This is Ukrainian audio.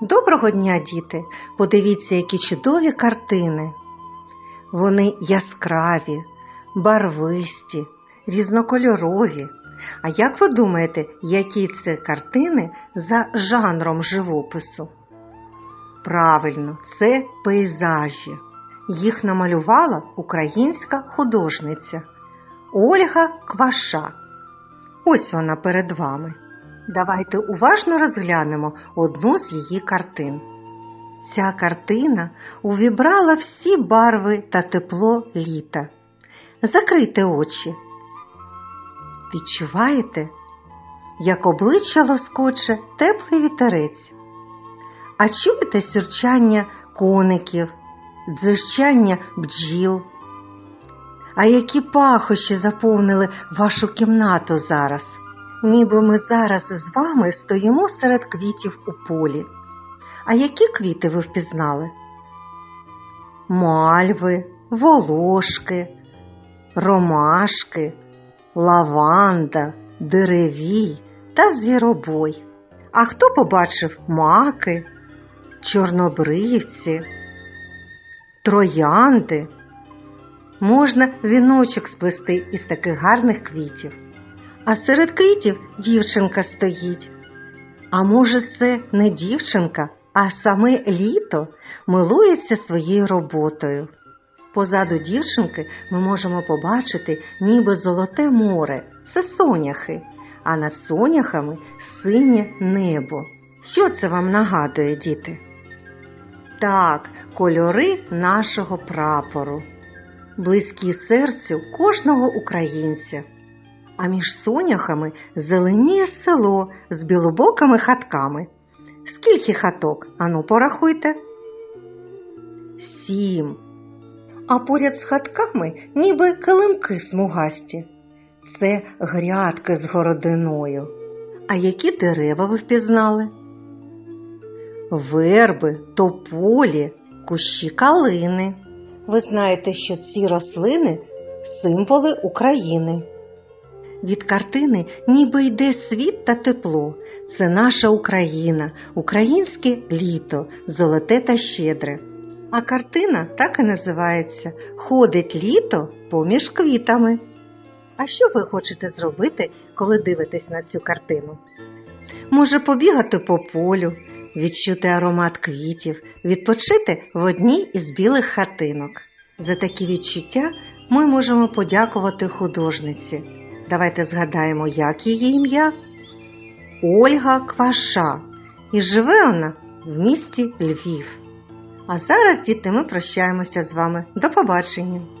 Доброго дня, діти! Подивіться, які чудові картини. Вони яскраві, барвисті, різнокольорові. А як ви думаєте, які це картини за жанром живопису? Правильно, це пейзажі. Їх намалювала українська художниця Ольга Кваша. Ось вона перед вами. Давайте уважно розглянемо одну з її картин. Ця картина увібрала всі барви та тепло літа. Закрийте очі. Відчуваєте, як обличчя лоскоче теплий вітерець. А чуєте сюрчання коників, дзижчання бджіл? А які пахощі заповнили вашу кімнату зараз? Ніби ми зараз з вами стоїмо серед квітів у полі. А які квіти ви впізнали? Мальви, волошки, ромашки, лаванда, деревій та звіробой. А хто побачив маки, чорнобривці, троянди? Можна віночок сплести із таких гарних квітів. А серед квітів дівчинка стоїть. А може, це не дівчинка, а саме літо милується своєю роботою. Позаду дівчинки ми можемо побачити ніби золоте море, це соняхи, а над соняхами синє небо. Що це вам нагадує, діти? Так, кольори нашого прапору, близькі серцю кожного українця а між соняхами зеленіє село з білобокими хатками. Скільки хаток? Ану, порахуйте. Сім. А поряд з хатками ніби килимки смугасті. Це грядки з городиною. А які дерева ви впізнали? Верби, тополі, кущі калини. Ви знаєте, що ці рослини символи України. Від картини ніби йде світ та тепло. Це наша Україна, українське літо, золоте та щедре. А картина так і називається Ходить літо поміж квітами. А що ви хочете зробити, коли дивитесь на цю картину? Може побігати по полю, відчути аромат квітів, відпочити в одній із білих хатинок. За такі відчуття ми можемо подякувати художниці. Давайте згадаємо, як її ім'я. Ольга Кваша. І живе вона в місті Львів. А зараз, діти, ми прощаємося з вами. До побачення!